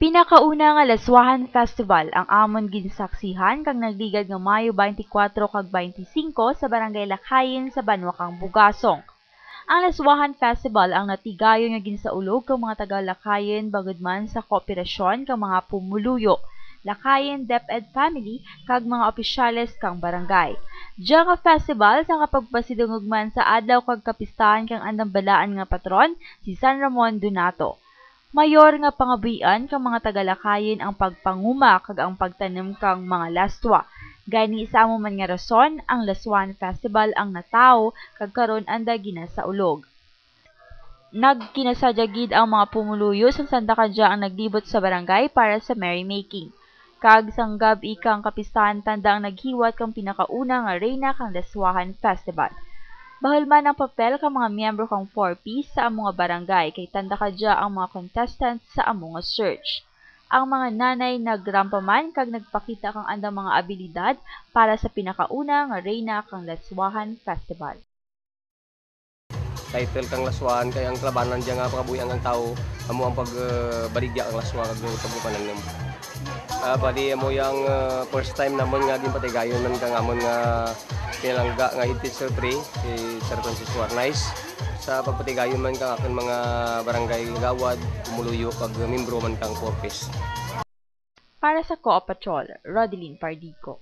Pinakauna nga Laswahan Festival ang amon ginsaksihan kang nagligad nga Mayo 24 kag 25 sa Barangay Lakayin sa Banwakang Bugasong. Ang Laswahan Festival ang natigayon nga ginsaulog kang mga taga Lakayin bagod man sa kooperasyon kang mga pumuluyo. Lakayin DepEd Family kag mga opisyales kang barangay. Diya nga festival sa kapagpasidungog man sa adlaw kag kapistahan kang andambalaan nga patron si San Ramon Donato. Mayor nga pangabuhian kang mga tagalakayin ang pagpanguma kag ang pagtanom kang mga lastwa. Gani sa amo man nga rason, ang Laswan Festival ang nataw kag karon anda ginasaulog. Nagkinasadyagid ang mga pumuluyo sa Santa Kadya ang naglibot sa barangay para sa merrymaking. Kag sanggab ikang kapistahan tanda ang naghiwat kang pinakauna nga reyna kang Laswahan Festival. Bahal man ang papel ka mga miyembro kang 4P sa among nga barangay kay tanda kadya ang mga contestants sa among search. Ang mga nanay nagrampaman kag nagpakita kang andang mga abilidad para sa pinakauna nga reyna kang Laswahan Festival. title kang laswan kay ang klabanan diya nga pakabuhi ang tao amo ang pagbaligya ang laswa kag pagbukanan nimo Ah, bali mo yang uh, first time namon nga din patigayon man kang amon nga pinalangga nga hit teacher pre si Sir Francis Warnais sa pagpatigayon man kang aking mga barangay gawad umuluyo kag membro man kang Corpus. Para sa Co-Patrol, Rodeline Pardico.